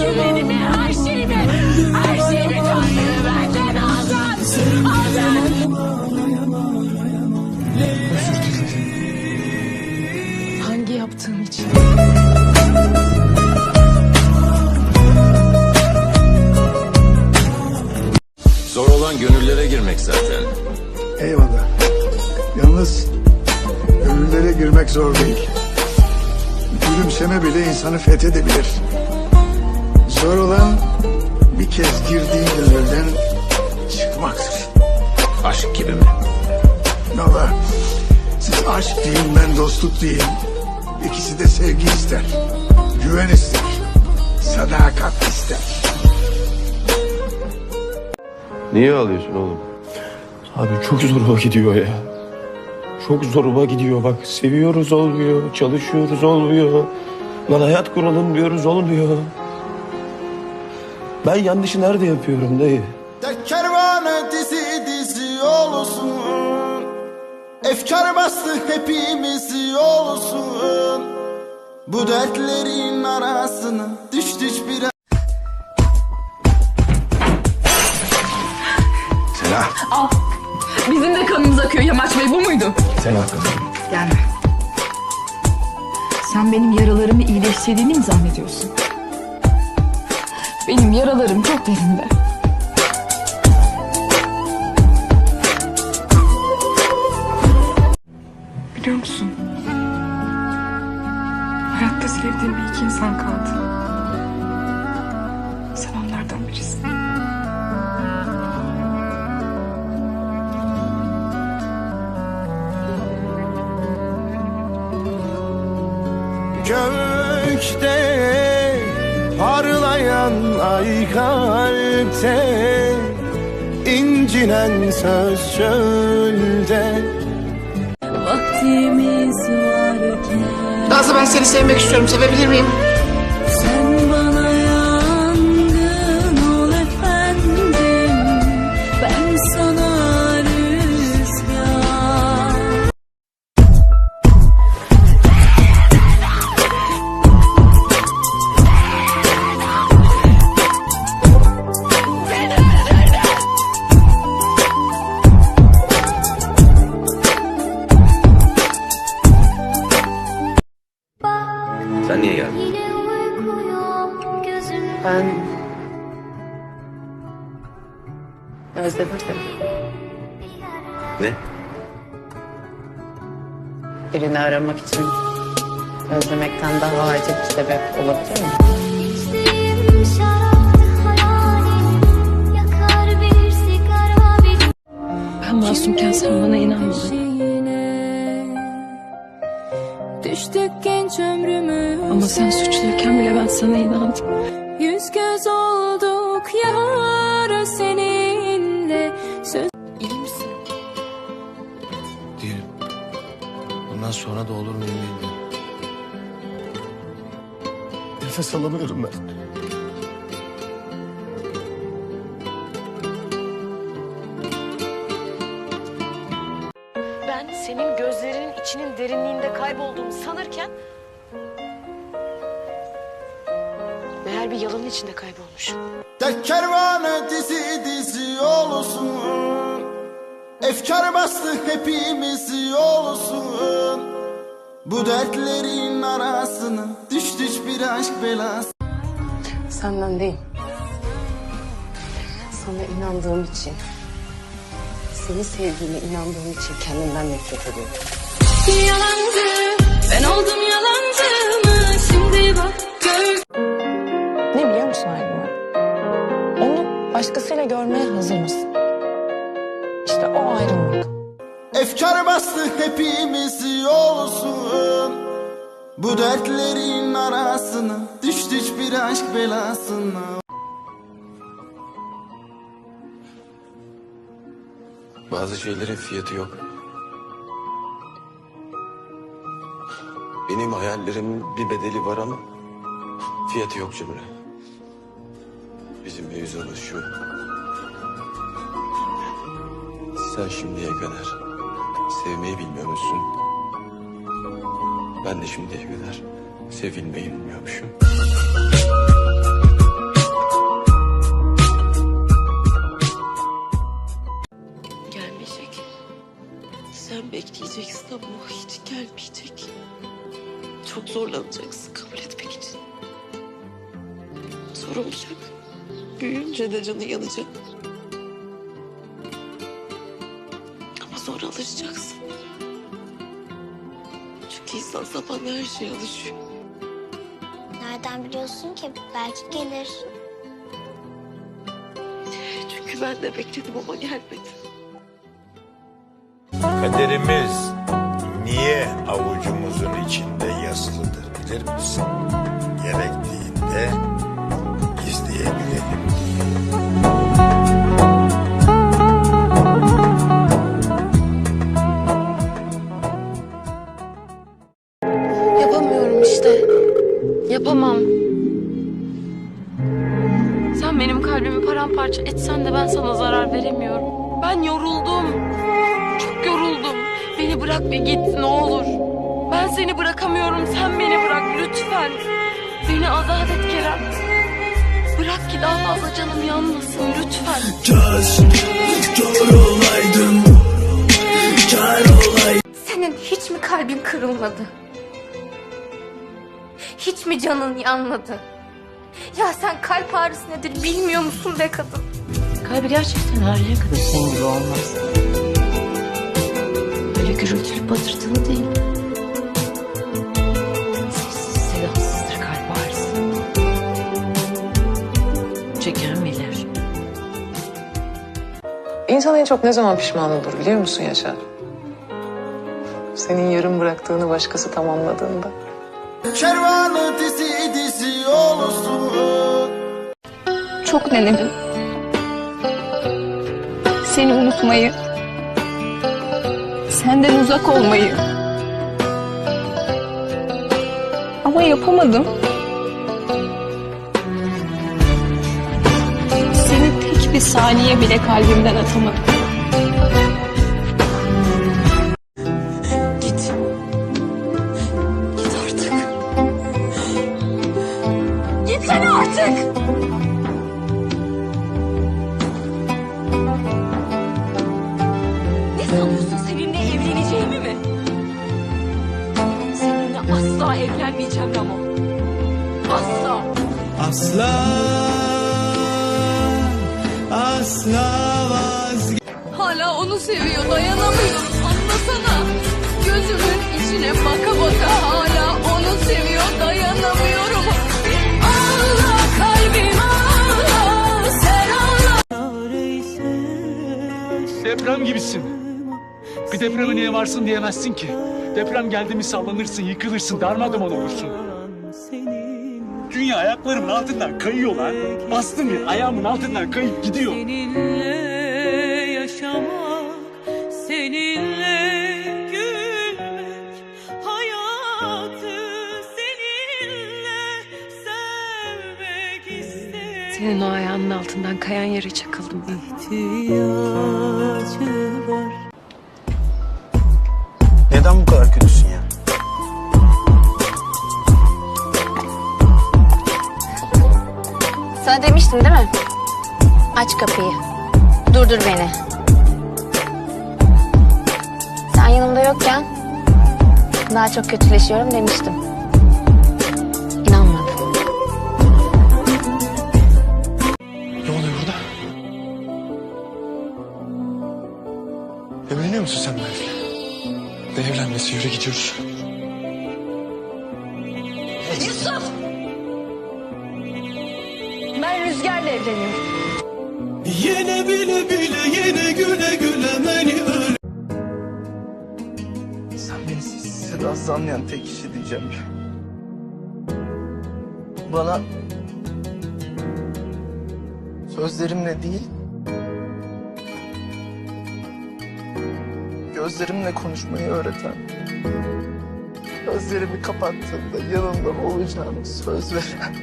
güvenimi, her şeyimi, her şeyimi Tanrı benden aldın. Aldın. Hangi yaptığım için? Zor olan gönüllere girmek zaten. Eyvallah. Yalnız gönüllere girmek zor değil. Gülümseme bile insanı fethedebilir. Zor olan bir kez girdiğin gönülden çıkmaktır. Aşk gibi mi? Valla siz aşk deyin ben dostluk diyeyim. İkisi de sevgi ister. Güven ister. Sadakat ister. Niye ağlıyorsun oğlum? Abi çok zoruma gidiyor ya. Çok zoruma gidiyor bak. Seviyoruz olmuyor. Çalışıyoruz olmuyor. Lan hayat kuralım diyoruz olmuyor. Ben yanlışı nerede yapıyorum dayı? Dert kervanı dizi dizi olsun Efkar bastı hepimizi olsun Bu dertlerin arasına düştük bir Selah. Bizim de kanımız akıyor Yamaç Bey bu muydu? Sen haklısın. Gelme. Sen benim yaralarımı iyileştirdiğini mi zannediyorsun? Benim yaralarım çok derinde. Biliyor musun? Hayatta sevdiğim bir iki insan kaldı. Sen onlardan birisin. Gökte ay kalpte incinen söz çölde Vaktimiz varken Nazlı ben seni sevmek istiyorum. Sevebilir miyim? Ben... Özledim seni. Ne? Birini aramak için özlemekten daha acı bir sebep olabilir mi? Ben masumken sen bana inanmadın. Düştük genç ömrümüz Ama sen suçluyken bile ben sana inandım. Yar seninle Söz İyi misin? Değilim. Bundan sonra da olur mu bilmiyorum. Nefes alamıyorum ben. Ben senin gözlerinin içinin derinliğinde kaybolduğumu sanırken... Bir yalanın içinde kaybolmuşum. Dert kervanı dizi dizi olsun Efkar bastı hepimizi olsun Bu dertlerin arasına düştük bir aşk belası Senden değil. Sana inandığım için, seni sevdiğime inandığım için kendimden nefret ediyorum. Yalancı ben oldum yalancı başkasıyla görmeye hazır mısın? İşte o ayrılmak. Efkar bastı hepimizi olsun Bu dertlerin arasına düştük bir aşk belasına Bazı şeylerin fiyatı yok. Benim hayallerimin bir bedeli var ama fiyatı yok Cemre. Bizim mevzumuz şu. Sen şimdiye kadar sevmeyi bilmiyormuşsun. Ben de şimdiye kadar sevilmeyi bilmiyormuşum. Gelmeyecek. Sen bekleyeceksin ama o hiç gelmeyecek. Çok zorlanacaksın kabul etmek için. Sorulacak. Büyüyünce de canı yanacak. Ama sonra alışacaksın. Çünkü insan zamanla her şeye alışıyor. Nereden biliyorsun ki? Belki gelir. Çünkü ben de bekledim ama gelmedi. Kaderimiz niye avucumuzun içinde yazılıdır bilir misin? Gerektiğinde Yapamam. Sen benim kalbimi paramparça etsen de ben sana zarar veremiyorum. Ben yoruldum. Çok yoruldum. Beni bırak ve git ne olur. Ben seni bırakamıyorum. Sen beni bırak lütfen. Beni azat et Kerem. Bırak ki daha fazla canım yanmasın lütfen. Senin hiç mi kalbin kırılmadı? Hiç mi canın yanmadı? Ya sen kalp ağrısı nedir bilmiyor musun be kadın? Kalbi gerçekten ağrıya kadar senin gibi olmaz. Öyle gürültülü patırtılı değil. Sessiz sedasızdır kalp ağrısı. Çeken bilir. İnsan en çok ne zaman pişman olur biliyor musun Yaşar? Senin yarım bıraktığını başkası tamamladığında. Kervanı dizi dizi olsun Çok denedim. Seni unutmayı. Senden uzak olmayı. Ama yapamadım. Seni tek bir saniye bile kalbimden atamadım. Artık! Ne sanıyorsun seninle evleneceğimi mi? Seninle asla evlenmeyeceğim Ramo. Asla. Asla Asla vazgeç Hala onu seviyor dayanamıyorum anlasana. Gözümün içine baka baka hala onu seviyor dayanamıyorum. Deprem gibisin. Bir depreme niye varsın diyemezsin ki. Deprem geldi mi sallanırsın, yıkılırsın, darmadağın olursun. Dünya ayaklarımın altından kayıyor lan. Bastım ya ayağımın altından kayıp gidiyor. Senin o ayağının altından kayan yere çakıldım ben. İhtiyacı var. Neden bu kadar kötüsün ya? Sana demiştim değil mi? Aç kapıyı. Durdur beni. Sen yanımda yokken daha çok kötüleşiyorum demiştim. Evleniyor musun sen benimle? Ne evlenmesi yürü gidiyoruz. Yusuf! Ben Rüzgar'la evleniyorum. Yine bile bile yine güle güle beni öl Sen beni sedasız anlayan tek kişi diyeceğim ya. Bana sözlerimle değil gözlerimle konuşmayı öğreten gözlerimi kapattığımda yanımda olacağını söz veren